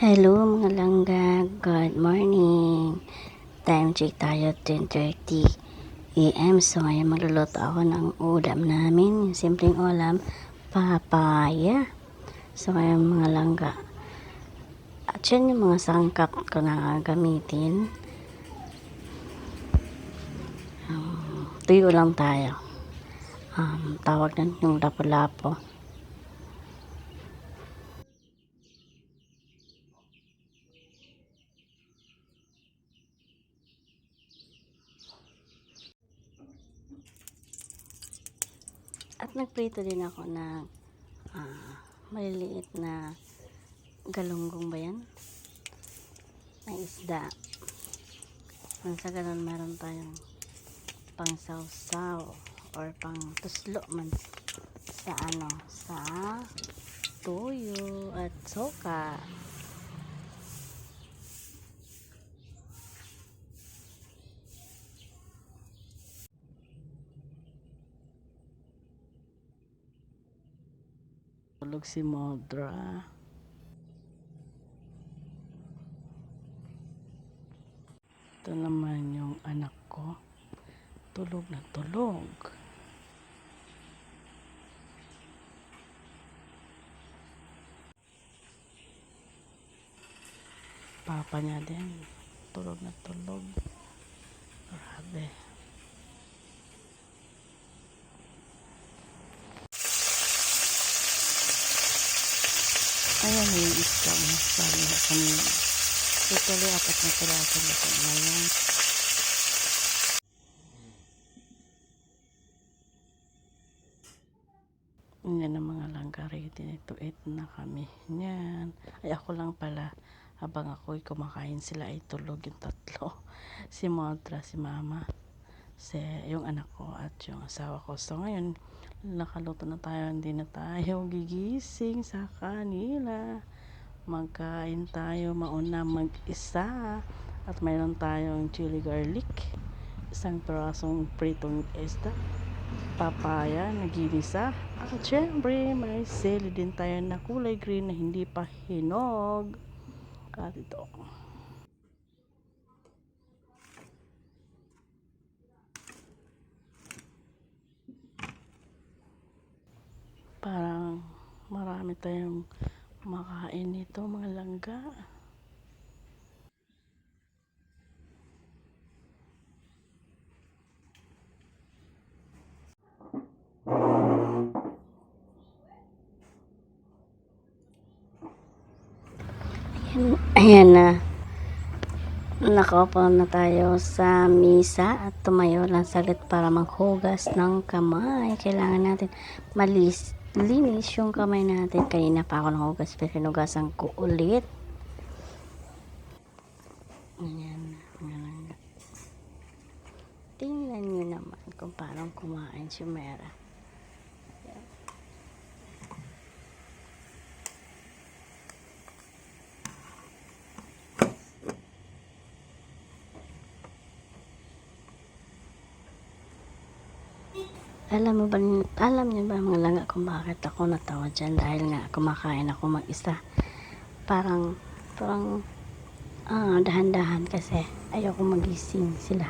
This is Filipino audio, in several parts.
Hello mga langga, good morning. Time check tayo 10.30 AM. So ngayon magluluto ako ng ulam namin. Yung simpleng ulam, papaya. So ngayon mga langga. At yan yung mga sangkap ko na gamitin. Um, tuyo lang tayo. Um, tawag na yung lapo-lapo. At nagprito din ako ng ah, maliliit na galunggong ba yan? Na isda. Nang sa ganun meron tayong pang sausaw or pang tuslo man sa ano sa tuyo at soka. Tulog si Modra. Ito naman yung anak ko. Tulog na tulog. Papa niya din. Tulog na tulog. Grabe. Ayan na yung isda mo. Sabi na kanina. Totally, apat na piraso na ito ngayon. Yan ang mga langga ready nito. Eat na kami. Yan. Ay ako lang pala. Habang ako'y kumakain sila ay tulog yung tatlo. Si Modra, si Mama. Si, yung anak ko at yung asawa ko. So ngayon, nakaluto na tayo. Hindi na tayo gigising sa kanila. Magkain tayo mauna mag-isa. At mayroon tayong chili garlic. Isang pirasong pritong isda papaya na ginisa. At syempre, may sili din tayo na kulay green na hindi pa hinog. At ito. Parang marami tayong makain nito mga langga. Ayan, ayan na. Nakaupo na tayo sa misa at tumayo lang saglit para maghugas ng kamay. Kailangan natin malis linis yung kamay natin. Kanina pa ako nanghugas pero hinugasan ko ulit. Ayan na. Ayan na. Tingnan nyo naman kung paano kumain si Mera. Alam mo ba, alam niyo ba mga langga kung bakit ako natawa dyan? Dahil nga kumakain ako mag-isa. Parang, parang, ah, dahan-dahan kasi ayoko magising sila.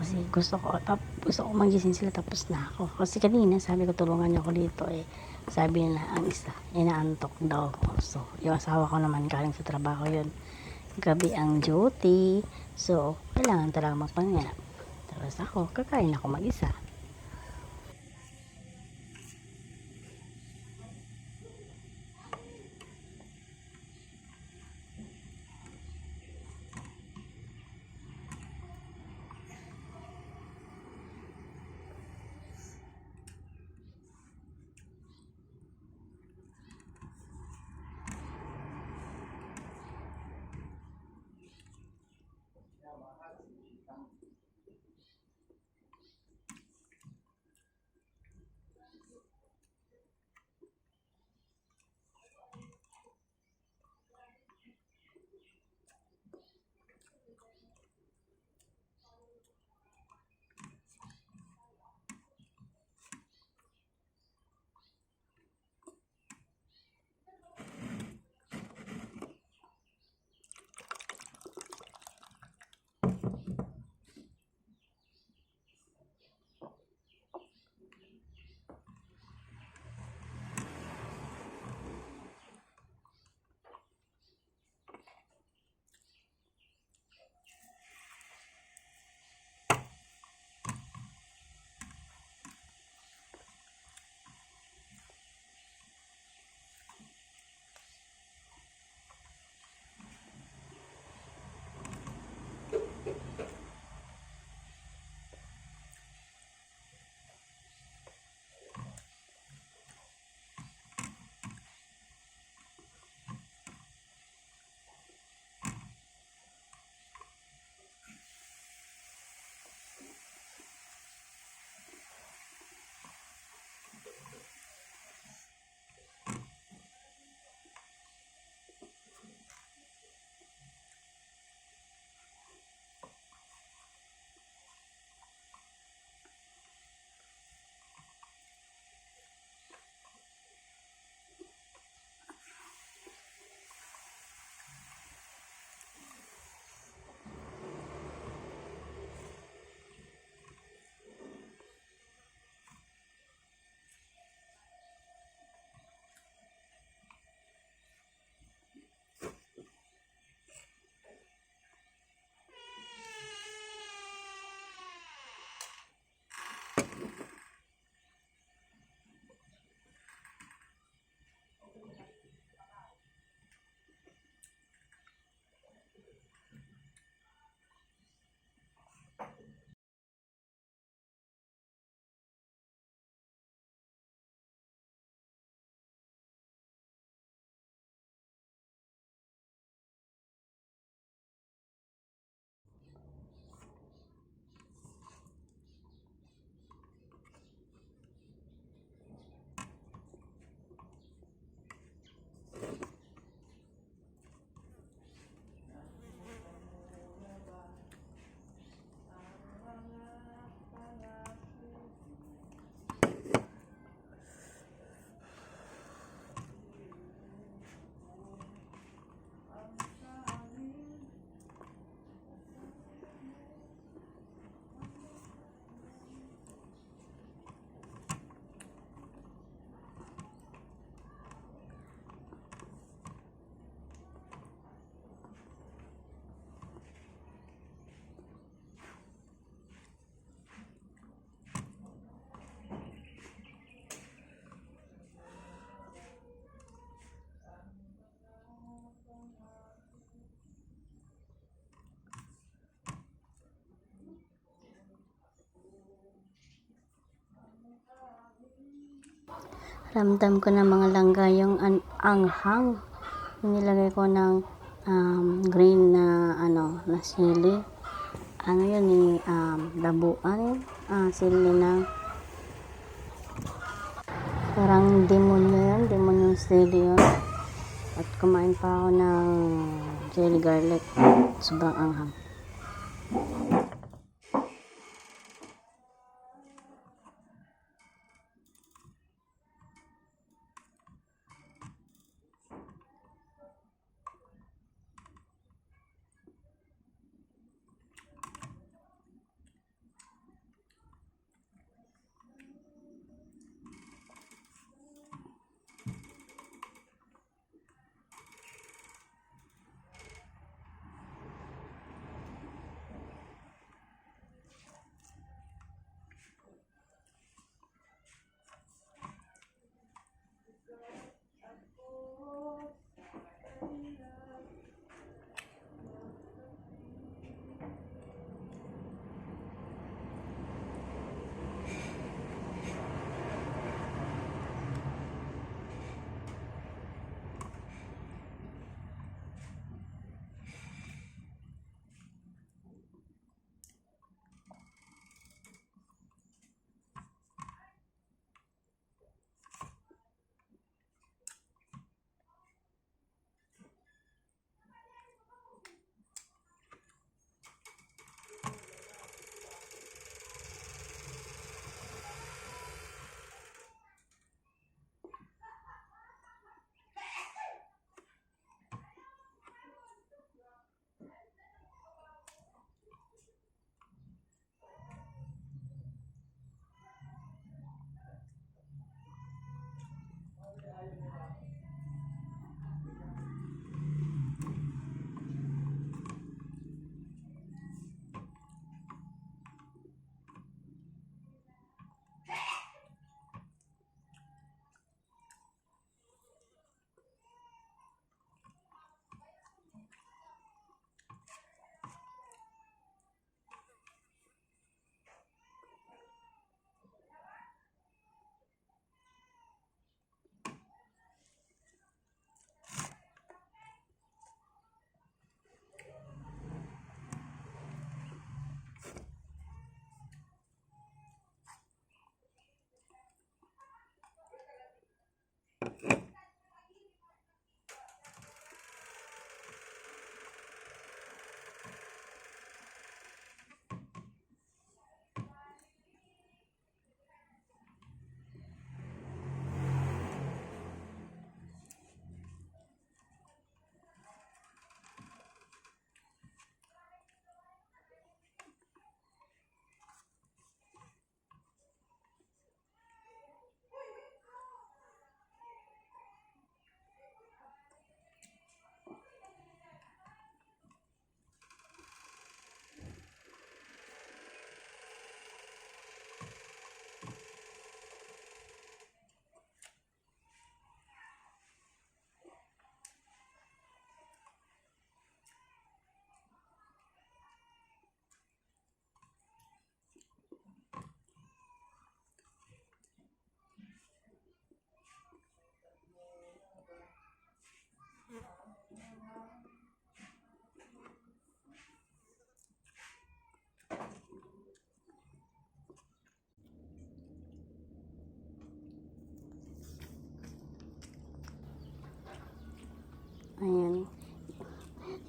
Kasi gusto ko, tap, gusto ko magising sila tapos na ako. Kasi kanina sabi ko tulungan niyo ako dito eh. Sabi nila ang isa, inaantok daw. So, yung asawa ko naman galing sa trabaho yun. Gabi ang duty. So, kailangan talaga magpahinga. Tapos ako, kakain ako mag-isa. Ramdam ko na mga langga yung an- anghang. Nilagay ko ng um, green na ano na sili. Ano yun ni um, labuan. Ah, sili na parang demonyo yun. Demonyo sili yun. At kumain pa ako ng chili garlic. Sobrang anghang.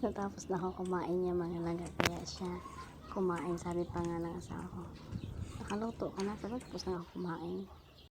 Natapos na ako kumain niya mga langga. Kaya siya kumain. Sabi pa nga ng asawa ko. Nakaluto ka na. Sabi tapos na ako kumain.